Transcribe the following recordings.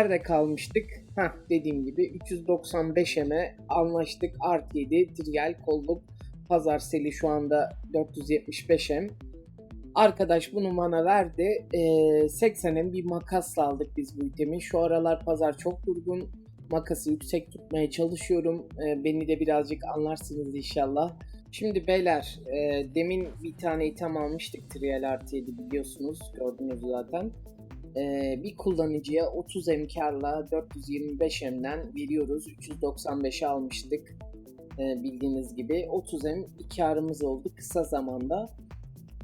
Nerede kalmıştık? Heh dediğim gibi 395M'e anlaştık. Art 7 trial kolluk pazar seli şu anda 475M. Arkadaş bunu bana verdi. Ee, 80'in bir makasla aldık biz bu itemi. Şu aralar pazar çok durgun. Makası yüksek tutmaya çalışıyorum. Ee, beni de birazcık anlarsınız inşallah. Şimdi beyler e, demin bir tane item almıştık Trial artı 7 biliyorsunuz. Gördünüz zaten. Ee, bir kullanıcıya 30 M karla 425 M'den veriyoruz. 395'e almıştık. Ee, bildiğiniz gibi 30 M karımız oldu kısa zamanda.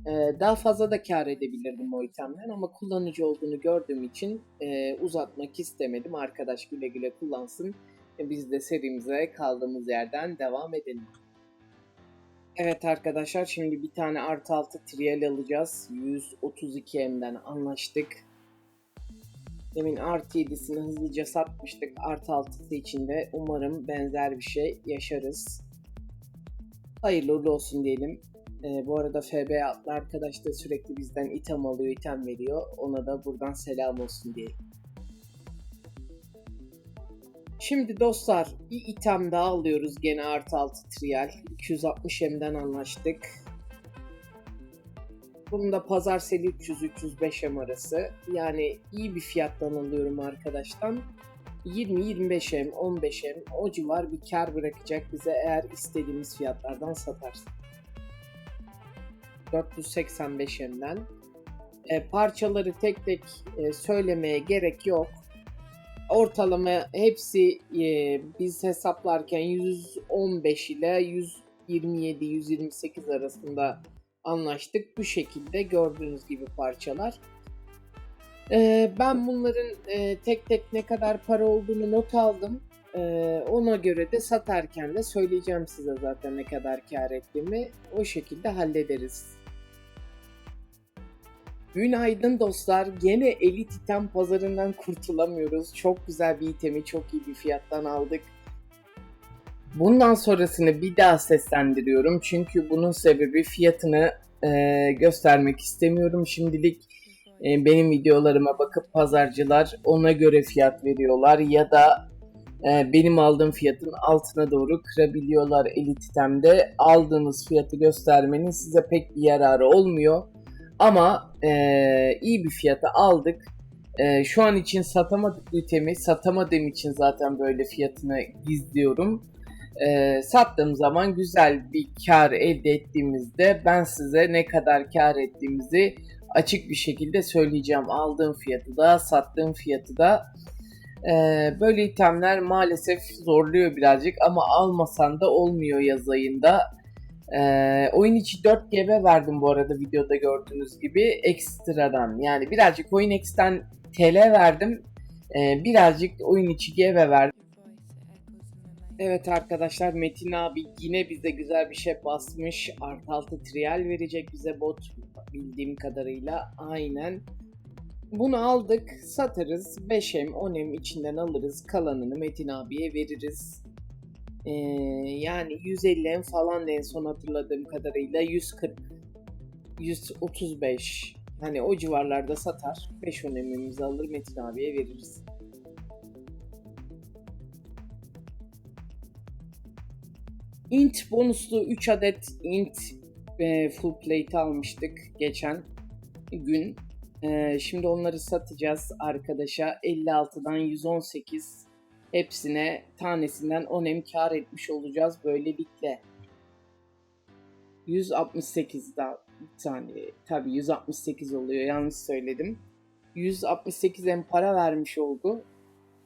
Ee, daha fazla da kar edebilirdim o itemden ama kullanıcı olduğunu gördüğüm için e, uzatmak istemedim. Arkadaş güle güle kullansın. E, biz de serimize kaldığımız yerden devam edelim. Evet arkadaşlar şimdi bir tane artı altı trial alacağız. 132 M'den anlaştık. Demin artı 7'sini hızlıca satmıştık. Artı 6'sı için de umarım benzer bir şey yaşarız. Hayırlı uğurlu olsun diyelim. Ee, bu arada FB adlı arkadaş da sürekli bizden item alıyor, item veriyor. Ona da buradan selam olsun diyelim. Şimdi dostlar bir item daha alıyoruz gene artı 6 trial. 260 M'den anlaştık. Bunun da pazar seli 300-305 M arası. Yani iyi bir fiyattan alıyorum arkadaştan. 20-25 M, 15 M o civar bir kar bırakacak bize eğer istediğimiz fiyatlardan satarsak. 485 M'den. E, parçaları tek tek e, söylemeye gerek yok. Ortalama hepsi e, biz hesaplarken 115 ile 127-128 arasında anlaştık. Bu şekilde gördüğünüz gibi parçalar. Ee, ben bunların e, tek tek ne kadar para olduğunu not aldım. Ee, ona göre de satarken de söyleyeceğim size zaten ne kadar kar ettiğimi. O şekilde hallederiz. Günaydın dostlar. Gene Elite item pazarından kurtulamıyoruz. Çok güzel bir itemi çok iyi bir fiyattan aldık. Bundan sonrasını bir daha seslendiriyorum. Çünkü bunun sebebi fiyatını e, göstermek istemiyorum. Şimdilik e, benim videolarıma bakıp pazarcılar ona göre fiyat veriyorlar ya da e, benim aldığım fiyatın altına doğru kırabiliyorlar Elititem'de. Aldığınız fiyatı göstermenin size pek bir yararı olmuyor. Ama e, iyi bir fiyata aldık. E, şu an için satamadık bu itemi. Satamadığım için zaten böyle fiyatını gizliyorum e, sattığım zaman güzel bir kar elde ettiğimizde ben size ne kadar kar ettiğimizi açık bir şekilde söyleyeceğim. Aldığım fiyatı da sattığım fiyatı da e, böyle itemler maalesef zorluyor birazcık ama almasan da olmuyor yaz ayında. E, oyun içi 4 GB verdim bu arada videoda gördüğünüz gibi ekstradan yani birazcık oyun X'ten TL verdim. E, birazcık oyun içi GB verdim. Evet arkadaşlar Metin abi yine bize güzel bir şey basmış. Artı altı trial verecek bize bot bildiğim kadarıyla. Aynen. Bunu aldık satarız. 5M 10M içinden alırız. Kalanını Metin abiye veririz. Ee, yani 150M falan en son hatırladığım kadarıyla 140 135 hani o civarlarda satar. 5 10M'imizi alır Metin abiye veririz. Int bonuslu 3 adet int e, full plate almıştık geçen gün. E, şimdi onları satacağız arkadaşa. 56'dan 118 hepsine tanesinden 10 em kar etmiş olacağız böylelikle. 168 daha bir saniye tabi 168 oluyor yanlış söyledim. 168 em para vermiş oldu.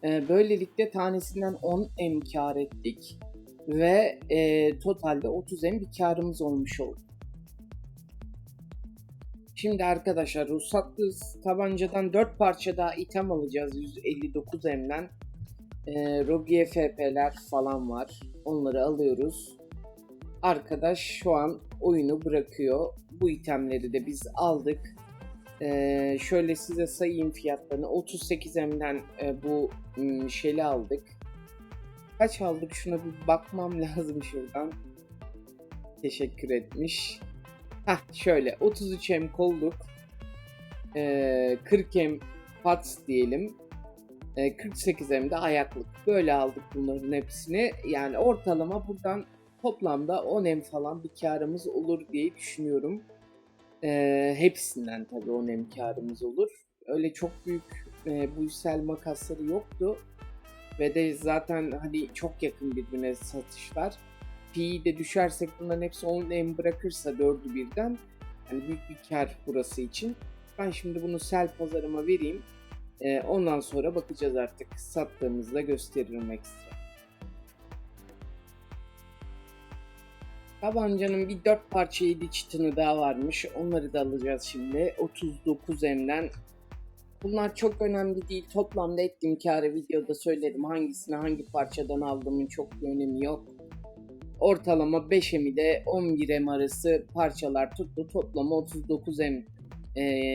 E, böylelikle tanesinden 10 em kar ettik ve e, totalde 30 M bir karımız olmuş oldu. Şimdi arkadaşlar ruhsatlı tabancadan 4 parça daha item alacağız 159 M'den. E, Rogier FP'ler falan var. Onları alıyoruz. Arkadaş şu an oyunu bırakıyor. Bu itemleri de biz aldık. Ee, şöyle size sayayım fiyatlarını. 38M'den e, bu m, şeyli aldık. Kaç aldık? Şuna bir bakmam lazım şuradan. Teşekkür etmiş. Hah şöyle 33M kolluk. Ee, 40M pats diyelim. Ee, 48M de ayaklık. Böyle aldık bunların hepsini. Yani ortalama buradan toplamda 10M falan bir karımız olur diye düşünüyorum. Ee, hepsinden tabii 10M karımız olur. Öyle çok büyük e, buysel makasları yoktu. Ve de zaten hani çok yakın birbirine satışlar. Pi'yi de düşersek bunların hepsi 10M bırakırsa 4'ü birden yani büyük bir kar burası için. Ben şimdi bunu sel pazarıma vereyim. Ee, ondan sonra bakacağız artık. Sattığımızda gösteririm ekstra. Tabancanın bir 4 parça 7 çıtını daha varmış. Onları da alacağız şimdi. 39M'den. Bunlar çok önemli değil. Toplamda ettiğim karı videoda söyledim. Hangisini hangi parçadan aldığımın çok bir önemi yok. Ortalama 5M ile 11M arası parçalar tuttu. Toplama 39M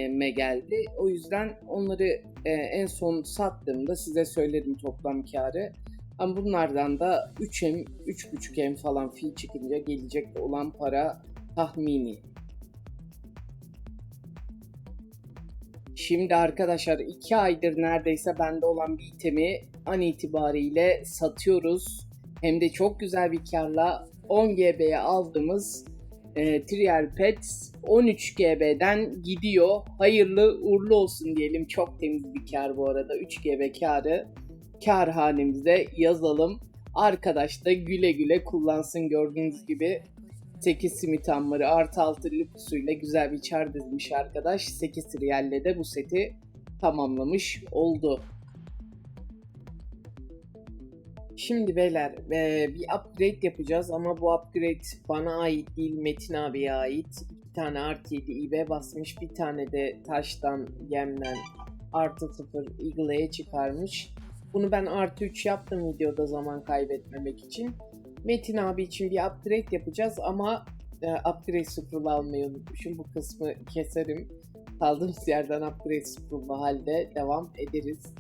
me geldi. O yüzden onları e, en son sattığımda size söyledim toplam karı. Ama bunlardan da 3M, 3.5M falan fil çıkınca gelecek olan para tahmini. Şimdi arkadaşlar 2 aydır neredeyse bende olan bir itemi an itibariyle satıyoruz. Hem de çok güzel bir karla 10 GB'ye aldığımız e, Trial Pets 13 GB'den gidiyor. Hayırlı uğurlu olsun diyelim. Çok temiz bir kar bu arada. 3 GB karı kar hanemize yazalım. Arkadaş da güle güle kullansın gördüğünüz gibi 8 simit ambarı artı 6 lüksüyle güzel bir çar dizmiş arkadaş. 8 triyalle de bu seti tamamlamış oldu. Şimdi beyler e, bir upgrade yapacağız ama bu upgrade bana ait değil Metin abiye ait. Bir tane artı 7 IB basmış bir tane de taştan gemden artı 0 Eagle'e çıkarmış. Bunu ben artı 3 yaptım videoda zaman kaybetmemek için. Metin abi için bir upgrade yapacağız ama e, upgrade scroll almayı unutmuşum. Bu kısmı keserim. Kaldığımız yerden upgrade scroll'lu halde devam ederiz.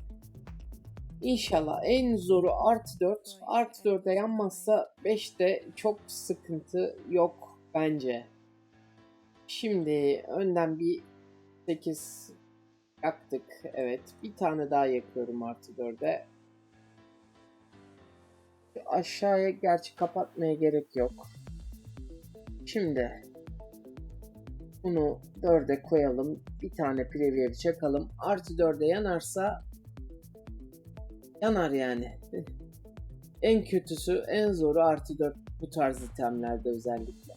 İnşallah en zoru artı 4. Artı 4'e yanmazsa 5'te çok sıkıntı yok bence. Şimdi önden bir 8 yaktık. Evet. Bir tane daha yakıyorum artı 4'e. Aşağıya gerçi kapatmaya gerek yok. Şimdi bunu 4'e koyalım. Bir tane preview çakalım. Artı 4'e yanarsa yanar yani. en kötüsü en zoru artı 4 bu tarz itemlerde özellikle.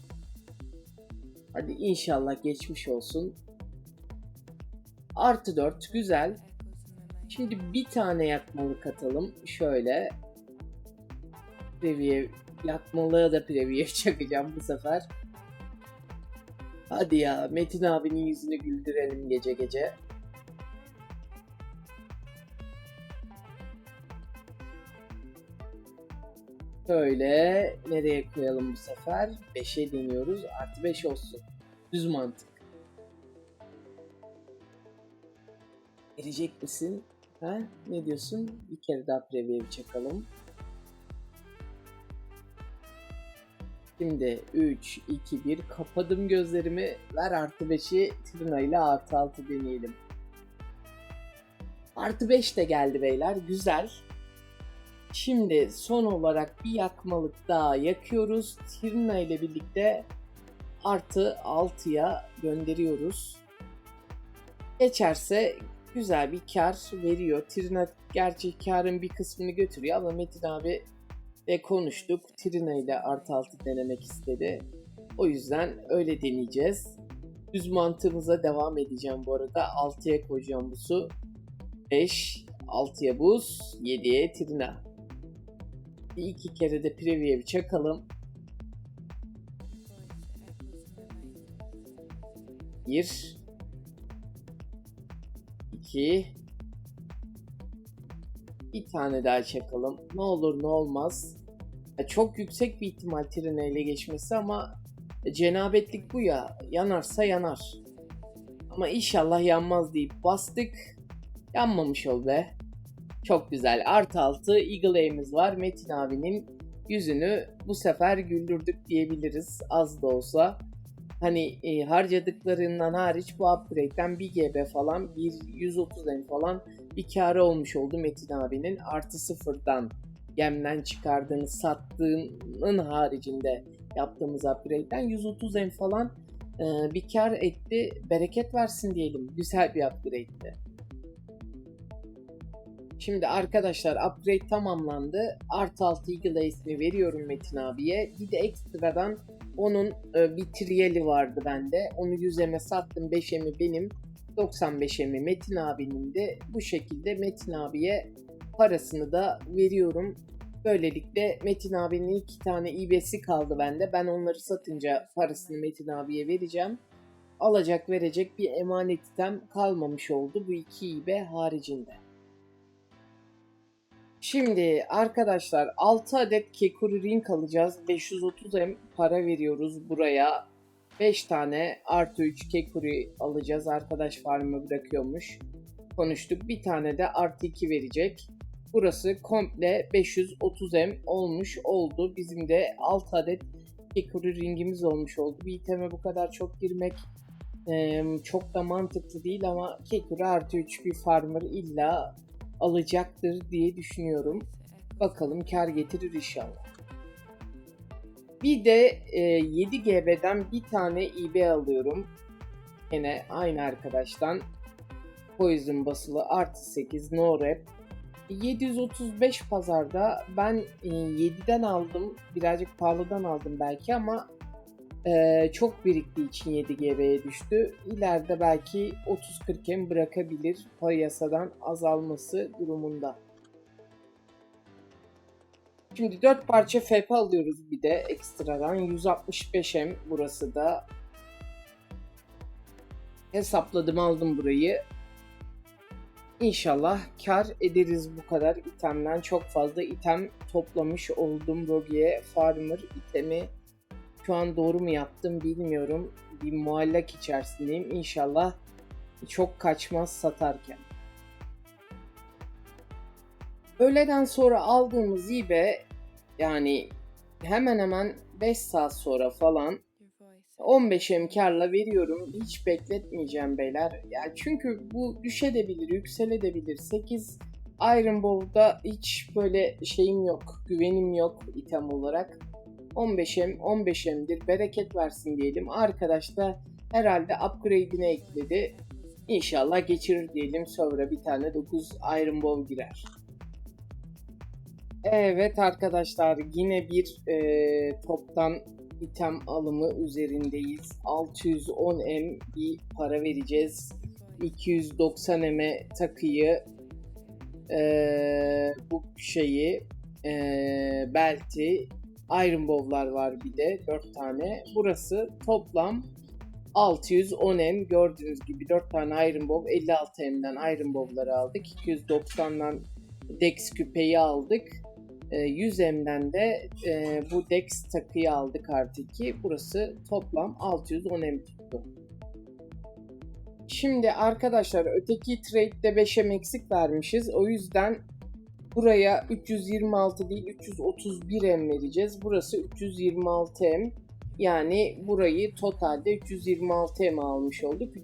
Hadi inşallah geçmiş olsun. Artı 4 güzel. Şimdi bir tane yakmalı katalım. Şöyle. Preview yakmalığa da preview çakacağım bu sefer. Hadi ya Metin abinin yüzünü güldürelim gece gece. Şöyle nereye koyalım bu sefer? 5'e deniyoruz. Artı 5 olsun. Düz mantık. Verecek misin? Ha? Ne diyorsun? Bir kere daha preview çakalım. Şimdi 3, 2, 1 kapadım gözlerimi. Ver artı 5'i Trina ile artı 6 deneyelim. Artı 5 de geldi beyler. Güzel. Şimdi son olarak bir yakmalık daha yakıyoruz. Trina ile birlikte artı 6'ya gönderiyoruz. Geçerse güzel bir kar veriyor. Trina gerçi karın bir kısmını götürüyor ama Metin abi de konuştuk. Trina ile artı 6 denemek istedi. O yüzden öyle deneyeceğiz. Düz mantığımıza devam edeceğim bu arada. 6'ya koyacağım bu su. 5, 6'ya buz, 7'ye Trina. Bir iki kere de preview çakalım. 1 2 bir tane daha çakalım. Ne olur ne olmaz. Çok yüksek bir ihtimal Trina ile geçmesi ama cenabetlik bu ya. Yanarsa yanar. Ama inşallah yanmaz deyip bastık. Yanmamış ol be. Çok güzel. Artı altı Eagle Aim'imiz var. Metin abinin yüzünü bu sefer güldürdük diyebiliriz az da olsa. Hani e, harcadıklarından hariç bu upgrade'den 1 GB falan, bir 130 M falan bir karı olmuş oldu Metin abinin. Artı sıfırdan gemden çıkardığını sattığının haricinde yaptığımız upgrade'den 130 M falan e, bir kar etti. Bereket versin diyelim. Güzel bir upgrade'ti. Şimdi arkadaşlar upgrade tamamlandı. Artı 6 Eagle Ace'ini veriyorum Metin abiye. Bir de ekstradan onun e, bir triyeli vardı bende. Onu 100'eme sattım. 5'emi benim. 95'emi Metin abinin de bu şekilde Metin abiye parasını da veriyorum. Böylelikle Metin abinin iki tane İB'si kaldı bende. Ben onları satınca parasını Metin abiye vereceğim. Alacak verecek bir emanet kalmamış oldu bu iki İB haricinde. Şimdi arkadaşlar 6 adet Kekuri Ring alacağız. 530M para veriyoruz buraya. 5 tane artı 3 Kekuri alacağız. Arkadaş farmı bırakıyormuş. Konuştuk. Bir tane de artı 2 verecek. Burası komple 530M olmuş oldu. Bizim de 6 adet Kekuri Ring'imiz olmuş oldu. Bir iteme bu kadar çok girmek çok da mantıklı değil ama Kekuri artı 3 bir farmer illa alacaktır diye düşünüyorum. Bakalım kar getirir inşallah. Bir de e, 7 GB'den bir tane IB alıyorum. Yine aynı arkadaştan. Poison basılı artı 8 no rep. 735 pazarda ben e, 7'den aldım. Birazcık pahalıdan aldım belki ama e, çok biriktiği için 7 GB'ye düştü. İleride belki 30-40 em bırakabilir piyasadan azalması durumunda. Şimdi 4 parça FP alıyoruz bir de ekstradan 165 em burası da hesapladım aldım burayı. İnşallah kar ederiz bu kadar itemden. Çok fazla item toplamış oldum Rogi'ye. Farmer itemi şu an doğru mu yaptım bilmiyorum. Bir muallak içerisindeyim. İnşallah çok kaçmaz satarken. Öğleden sonra aldığımız ibe yani hemen hemen 5 saat sonra falan 15 emkarla veriyorum. Hiç bekletmeyeceğim beyler. Yani çünkü bu düşebilir, yükselebilir. 8 Iron Bowl'da hiç böyle şeyim yok, güvenim yok item olarak. 15'em 15'emdir bereket versin diyelim. Arkadaş da herhalde upgrade'ini ekledi. İnşallah geçirir diyelim. Sonra bir tane 9 Iron Bow girer. Evet arkadaşlar yine bir e, toptan item alımı üzerindeyiz. 610M bir para vereceğiz. 290M'e takıyı e, bu şeyi e, belti Iron Bowl'lar var bir de 4 tane. Burası toplam 610M gördüğünüz gibi 4 tane Iron Bow 56M'den Iron Bowl'ları aldık. 290'dan Dex küpeyi aldık. 100M'den de e, bu Dex takıyı aldık artı 2. Burası toplam 610M tuttu. Şimdi arkadaşlar öteki trade'de 5M eksik vermişiz. O yüzden Buraya 326 değil 331M vereceğiz. Burası 326M. Yani burayı totalde 326M almış olduk.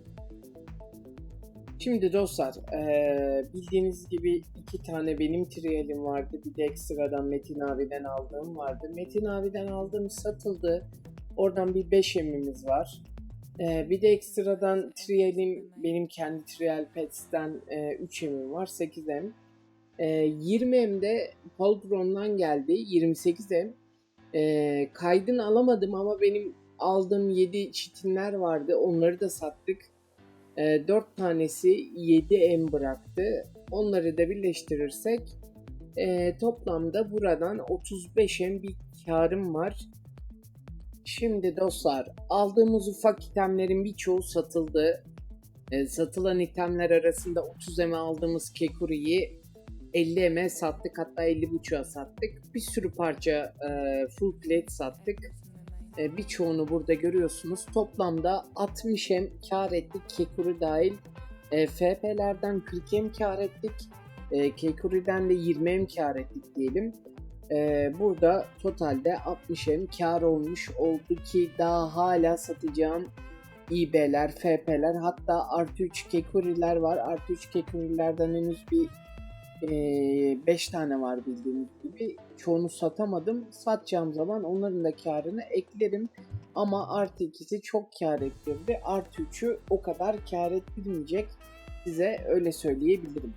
Şimdi dostlar ee, bildiğiniz gibi iki tane benim trialim vardı. Bir de ekstradan Metin abiden aldığım vardı. Metin abiden aldığım satıldı. Oradan bir 5 emimiz var. Ee, bir de ekstradan trialim benim kendi trial pets'ten e, 3 emim var. 8 em. E, 20M'de Poltron'dan geldi. 28M. E, kaydını alamadım ama benim aldığım 7 çitinler vardı. Onları da sattık. E, 4 tanesi 7M bıraktı. Onları da birleştirirsek e, toplamda buradan 35M bir karım var. Şimdi dostlar aldığımız ufak itemlerin birçoğu satıldı. E, satılan itemler arasında 30M aldığımız Kekuri'yi 50 M'e sattık hatta 50 buçuğa sattık. Bir sürü parça e, full plate sattık. E, birçoğunu burada görüyorsunuz. Toplamda 60 hem kar ettik. Kekuri dahil. E, FP'lerden 40 hem kar ettik. E, Kekuri'den de 20 hem kar ettik diyelim. E, burada totalde 60 hem kar olmuş oldu ki daha hala satacağım İB'ler, FP'ler hatta artı 3 Kekuri'ler var. Artı 3 Kekuri'lerden henüz bir 5 tane var bildiğiniz gibi. Çoğunu satamadım. Satacağım zaman onların da karını eklerim. Ama artı ikisi çok kar ettirdi. Artı 3'ü o kadar kar ettirmeyecek. Size öyle söyleyebilirim.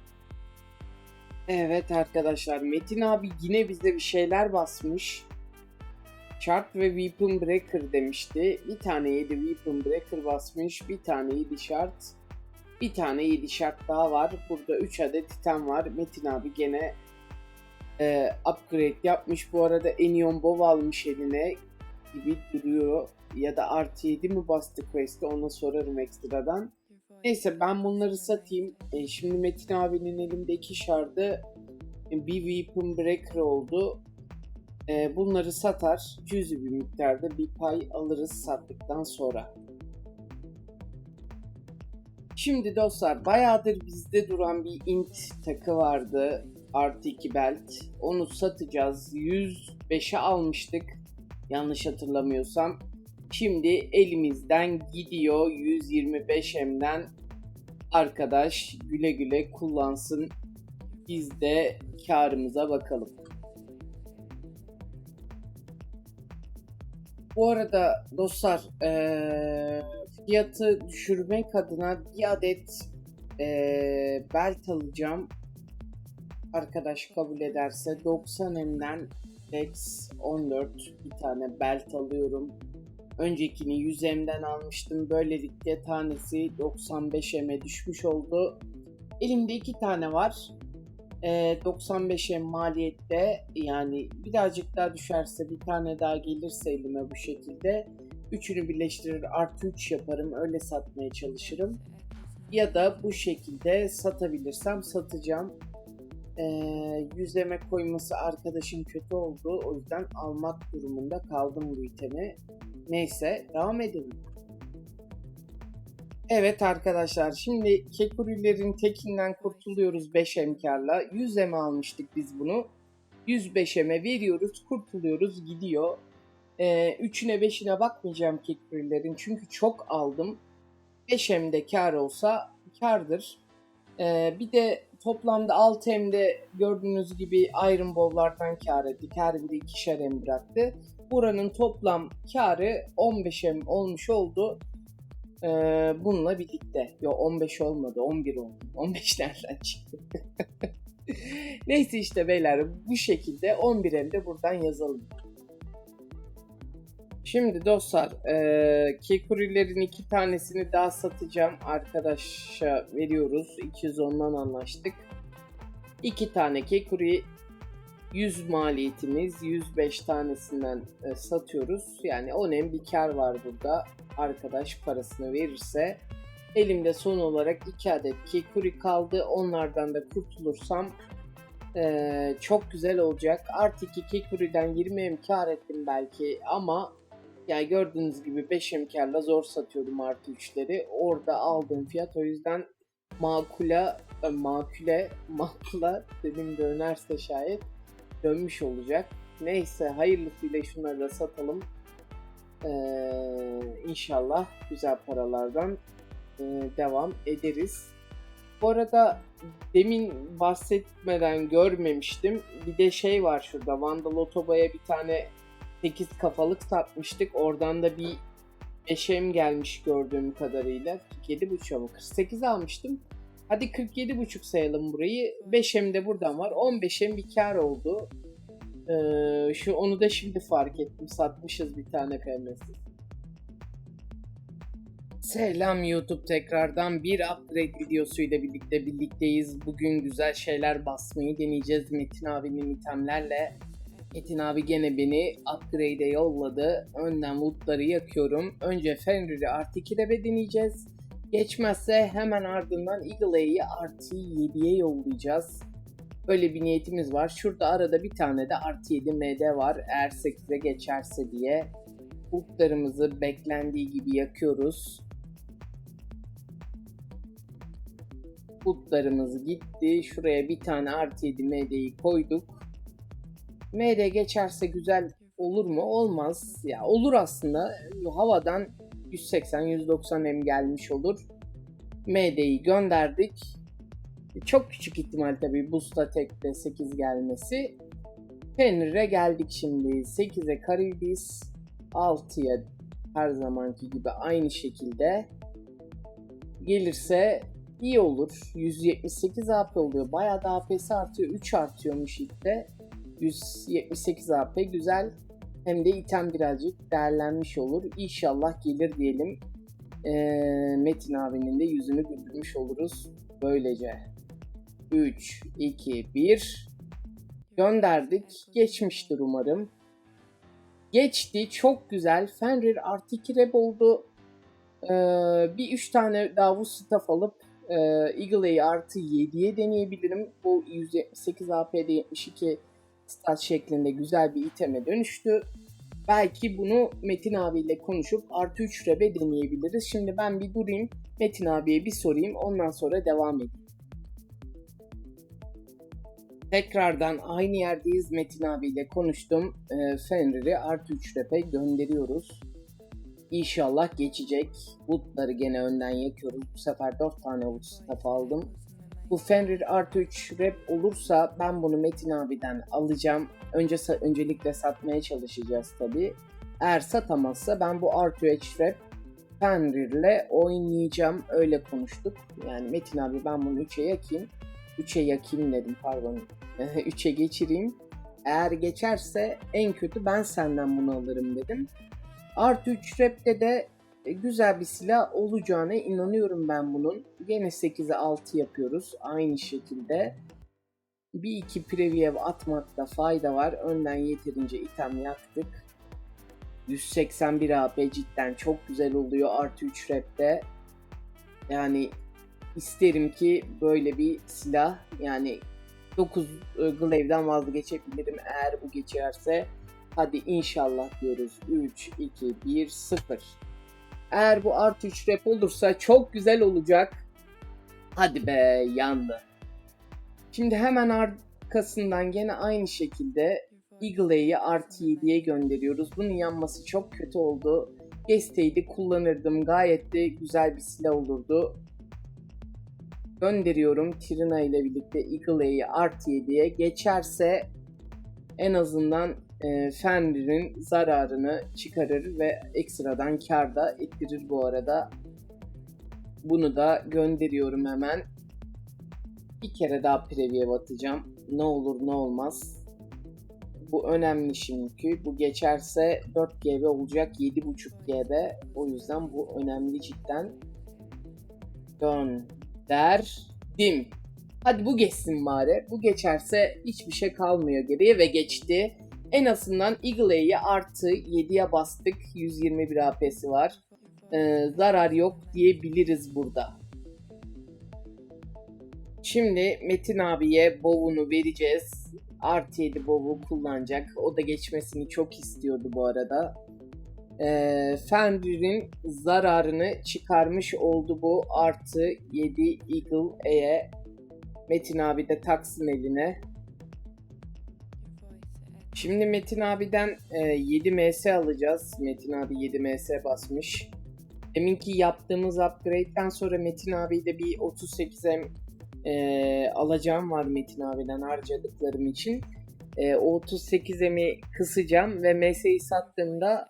Evet arkadaşlar Metin abi yine bize bir şeyler basmış. Chart ve Weapon Breaker demişti. Bir tane 7 Weapon Breaker basmış. Bir tane 7 Chart. Bir tane 7 Chart daha var. Burada 3 adet Titan var. Metin abi gene e, upgrade yapmış. Bu arada Enion Bow almış eline gibi duruyor. Ya da artı 7 mi bastı quest'e ona sorarım ekstradan. Neyse ben bunları satayım. E, şimdi Metin abinin elinde iki şardı bir Weapon Breaker oldu. E, bunları satar. Cüzi bir miktarda bir pay alırız sattıktan sonra. Şimdi dostlar bayağıdır bizde duran bir int takı vardı. Artı 2 belt. Onu satacağız. 105'e almıştık. Yanlış hatırlamıyorsam. Şimdi elimizden gidiyor 125M'den arkadaş güle güle kullansın. Biz de karımıza bakalım. Bu arada dostlar ee, fiyatı düşürmek adına bir adet ee, belt alacağım. Arkadaş kabul ederse 90 M'den Dex 14 bir tane belt alıyorum. Öncekini 100 M'den almıştım. Böylelikle tanesi 95 M'e düşmüş oldu. Elimde iki tane var. E, 95 M maliyette yani birazcık daha düşerse bir tane daha gelirse elime bu şekilde üçünü birleştirir artı 3 yaparım öyle satmaya çalışırım. Ya da bu şekilde satabilirsem satacağım. E, yüzeme koyması arkadaşım kötü oldu. O yüzden almak durumunda kaldım bu itemi. Neyse devam edelim. Evet arkadaşlar şimdi kekurilerin tekinden kurtuluyoruz 5 emkarla. 100 eme almıştık biz bunu. 105 eme veriyoruz kurtuluyoruz gidiyor. Ee, 3'üne 5'ine bakmayacağım kekurilerin çünkü çok aldım. 5 emde kar olsa kardır. Ee, bir de toplamda 6 emde gördüğünüz gibi Iron Bowl'lardan kar ettik. Her biri 2'şer em bıraktı. Buranın toplam karı 15 em olmuş oldu. Ee, bununla birlikte. Yo 15 olmadı 11 oldu. 15 nereden çıktı? Neyse işte beyler bu şekilde 11 elde buradan yazalım. Şimdi dostlar e, kekurilerin iki tanesini daha satacağım. Arkadaşa veriyoruz. 210'dan anlaştık. İki tane kekuri 100 maliyetimiz 105 tanesinden e, satıyoruz. Yani önemli bir kar var burada. Arkadaş parasını verirse elimde son olarak 2 adet kekuri kaldı. Onlardan da kurtulursam e, çok güzel olacak. Artı 2 kekuriden 20 em kar ettim belki ama yani gördüğünüz gibi 5 emkarla zor satıyordum artı 3'leri. Orada aldığım fiyat o yüzden makula e, makule makula dedim dönerse şayet dönmüş olacak. Neyse hayırlısıyla şunları da satalım. Ee, inşallah güzel paralardan e, devam ederiz. Bu arada demin bahsetmeden görmemiştim. Bir de şey var şurada. Vandal Otoba'ya bir tane 8 kafalık satmıştık. Oradan da bir 5'em gelmiş gördüğüm kadarıyla. 47.5'a mı? 48 almıştım. Hadi 47.5 sayalım burayı. 5'em de buradan var. 15'em bir kar oldu. Ee, şu onu da şimdi fark ettim. Satmışız bir tane PMS. Selam YouTube tekrardan bir upgrade videosuyla birlikte birlikteyiz. Bugün güzel şeyler basmayı deneyeceğiz Metin abinin itemlerle. Metin abi gene beni upgrade'e yolladı. Önden woodları yakıyorum. Önce Fenrir'i artı 2'de deneyeceğiz. Geçmezse hemen ardından Eagle A'yı artı 7'ye yollayacağız. Öyle bir niyetimiz var. Şurada arada bir tane de artı 7 MD var. Eğer 8'e geçerse diye. Kurtlarımızı beklendiği gibi yakıyoruz. Kurtlarımız gitti. Şuraya bir tane artı 7 MD'yi koyduk. MD geçerse güzel olur mu? Olmaz. Ya olur aslında. Havadan 180-190 M gelmiş olur. MD'yi gönderdik. Çok küçük ihtimal tabii Busta tekte 8 gelmesi. Fenrir'e geldik şimdi. 8'e Karibis. 6'ya her zamanki gibi aynı şekilde. Gelirse iyi olur. 178 AP oluyor. Bayağı da AP'si artıyor. 3 artıyormuş ilkte. 178 AP güzel. Hem de item birazcık değerlenmiş olur. İnşallah gelir diyelim. Ee, Metin abinin de yüzünü güldürmüş oluruz. Böylece 3, 2, 1 gönderdik. Geçmiştir umarım. Geçti. Çok güzel. Fenrir artı 2 rep oldu. Ee, bir 3 tane Davus staff alıp e, Eagle A'yı artı 7'ye deneyebilirim. Bu 178 AP'de 72 stat şeklinde güzel bir iteme dönüştü. Belki bunu Metin abiyle konuşup artı 3 rebe deneyebiliriz. Şimdi ben bir durayım. Metin abiye bir sorayım. Ondan sonra devam edeyim. Tekrardan aynı yerdeyiz. Metin abiyle konuştum. E, Fenrir'i artı 3 rep'e gönderiyoruz. İnşallah geçecek. Wood'ları gene önden yakıyoruz. Bu sefer 4 tane Wood staff aldım. Bu Fenrir artı 3 rep olursa ben bunu Metin abiden alacağım. Önce öncelikle satmaya çalışacağız tabi. Eğer satamazsa ben bu artı 3 rep Fenrir'le oynayacağım. Öyle konuştuk. Yani Metin abi ben bunu 3'e yakayım. 3'e yakayım dedim pardon. 3'e geçireyim. Eğer geçerse en kötü ben senden bunu alırım dedim. Artı 3 rep'te de güzel bir silah olacağına inanıyorum ben bunun. Yine 8'e 6 yapıyoruz aynı şekilde. Bir iki preview atmakta fayda var. Önden yeterince item yaktık. 181 AP cidden çok güzel oluyor artı 3 rep'te. Yani isterim ki böyle bir silah yani 9 e, Glaive'den vazgeçebilirim eğer bu geçerse. Hadi inşallah diyoruz. 3, 2, 1, 0. Eğer bu artı 3 rep olursa çok güzel olacak. Hadi be yandı. Şimdi hemen arkasından gene aynı şekilde Eagle A'yı artı 7'ye gönderiyoruz. Bunun yanması çok kötü oldu. Gesteydi kullanırdım. Gayet de güzel bir silah olurdu. Gönderiyorum Trina ile birlikte Eagle A'yı artı 7'ye. Geçerse en azından e, Fenrir'in zararını çıkarır ve ekstradan kar da ettirir bu arada. Bunu da gönderiyorum hemen. Bir kere daha preview atacağım. Ne olur ne olmaz. Bu önemli çünkü. Bu geçerse 4 GB olacak 7.5 GB. O yüzden bu önemli cidden. Gönderdim. Hadi bu geçsin bari. Bu geçerse hiçbir şey kalmıyor geriye ve geçti. En azından Eagle A'yı artı 7'ye bastık. 121 AP'si var. Ee, zarar yok diyebiliriz burada. Şimdi Metin abiye bovunu vereceğiz. Artı 7 bovu kullanacak. O da geçmesini çok istiyordu bu arada. Ee, Fenrir'in zararını çıkarmış oldu bu artı 7 Eagle A'ye. Metin abi de taksın eline. Şimdi Metin abiden e, 7 MS alacağız. Metin abi 7 MS basmış. Deminki yaptığımız upgrade'den sonra Metin abi de bir 38M e, alacağım var Metin abiden harcadıklarım için. E, o 38M'i kısacağım ve MS'yi sattığımda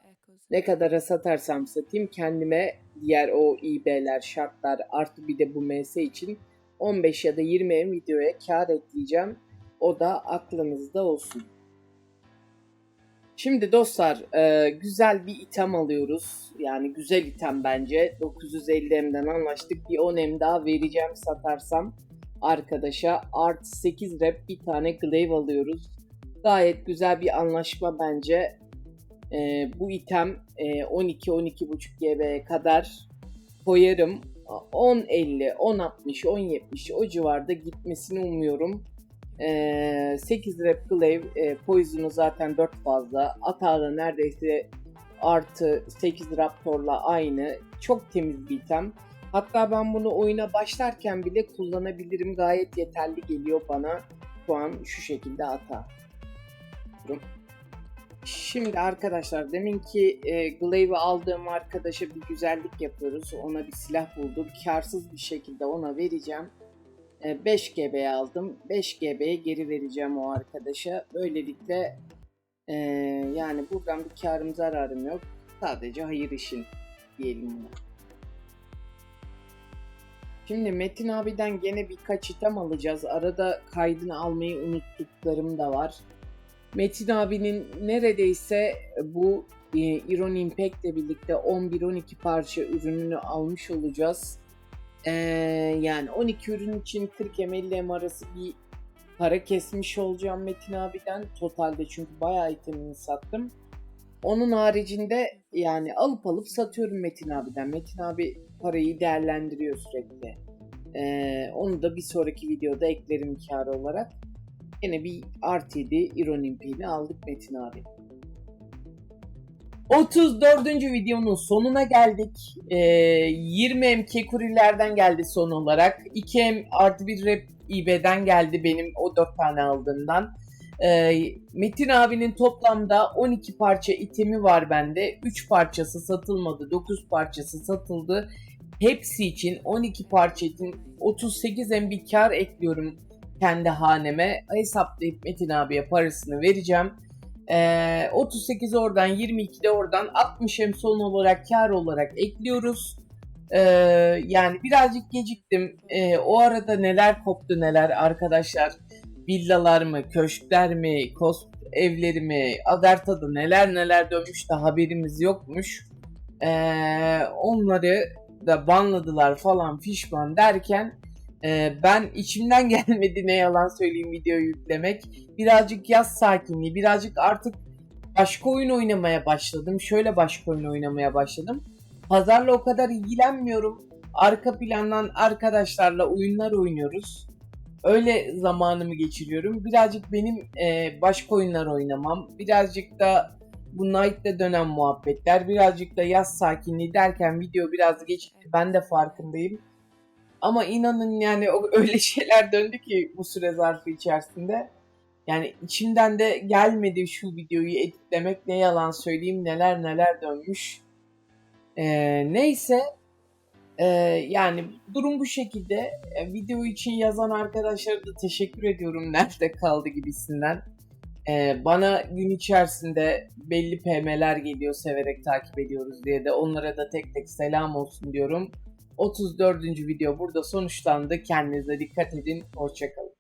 ne kadara satarsam satayım kendime diğer o IB'ler, şartlar artı bir de bu MS için 15 ya da 20 M videoya kar ekleyeceğim. O da aklınızda olsun. Şimdi dostlar e, güzel bir item alıyoruz. Yani güzel item bence. 950M'den anlaştık. Bir 10M daha vereceğim satarsam arkadaşa. Art 8 rep bir tane glaive alıyoruz. Gayet güzel bir anlaşma bence. E, bu item e, 12-12.5 GB'ye kadar koyarım. 10.50, 10.60, 10.70 o civarda gitmesini umuyorum. Ee, 8 rep glaive e, poison'u zaten 4 fazla. Atağı da neredeyse artı 8 Raptor'la aynı. Çok temiz bir item. Hatta ben bunu oyuna başlarken bile kullanabilirim. Gayet yeterli geliyor bana. Şu an şu şekilde hata. Şimdi arkadaşlar deminki e, Glaive'i aldığım arkadaşa bir güzellik yapıyoruz. Ona bir silah buldum. Karsız bir şekilde ona vereceğim. E, 5 GB aldım. 5 GB'ye geri vereceğim o arkadaşa. Böylelikle e, yani buradan bir karım zararım yok. Sadece hayır işin diyelim buna. Şimdi Metin abiden gene birkaç item alacağız. Arada kaydını almayı unuttuklarım da var. Metin abinin neredeyse bu e, Iron Impact ile birlikte 11-12 parça ürününü almış olacağız. Ee, yani 12 ürün için 40 ML arası bir para kesmiş olacağım Metin abiden. Totalde çünkü bayağı itemini sattım. Onun haricinde yani alıp alıp satıyorum Metin abiden. Metin abi parayı değerlendiriyor sürekli. Ee, onu da bir sonraki videoda eklerim kar olarak. Yine bir RTD Ironimpini aldık Metin abi. 34. videonun sonuna geldik. Ee, 20 MK kurilerden geldi son olarak. 2M artı bir rep IB'den geldi benim o 4 tane aldığımdan. Ee, Metin abinin toplamda 12 parça itemi var bende. 3 parçası satılmadı, 9 parçası satıldı. Hepsi için 12 parça için 38 MB kar ekliyorum kendi haneme. Hesaplayıp Metin abiye parasını vereceğim. Ee, 38 oradan 22 de oradan 60 hem son olarak kar olarak ekliyoruz. Ee, yani birazcık geciktim. Ee, o arada neler koptu neler arkadaşlar. Villalar mı, köşkler mi, kost evleri mi, Agartha'da neler neler dönmüş de haberimiz yokmuş. Ee, onları da banladılar falan fişman derken e, ben içimden gelmedi ne yalan söyleyeyim video yüklemek. Birazcık yaz sakinliği, birazcık artık başka oyun oynamaya başladım. Şöyle başka oyun oynamaya başladım. Pazarla o kadar ilgilenmiyorum. Arka plandan arkadaşlarla oyunlar oynuyoruz. Öyle zamanımı geçiriyorum. Birazcık benim e, başka oyunlar oynamam. Birazcık da bu Night'te dönen muhabbetler. Birazcık da yaz sakinliği derken video biraz geçti. Ben de farkındayım. Ama inanın yani o- öyle şeyler döndü ki bu süre zarfı içerisinde. Yani içimden de gelmedi şu videoyu editlemek ne yalan söyleyeyim neler neler dönmüş. Ee, neyse Ee, yani durum bu şekilde. Ee, video için yazan arkadaşlara da teşekkür ediyorum nerede kaldı gibisinden. Ee, bana gün içerisinde belli PM'ler geliyor severek takip ediyoruz diye de onlara da tek tek selam olsun diyorum. 34. video burada sonuçlandı. Kendinize dikkat edin. Hoşçakalın.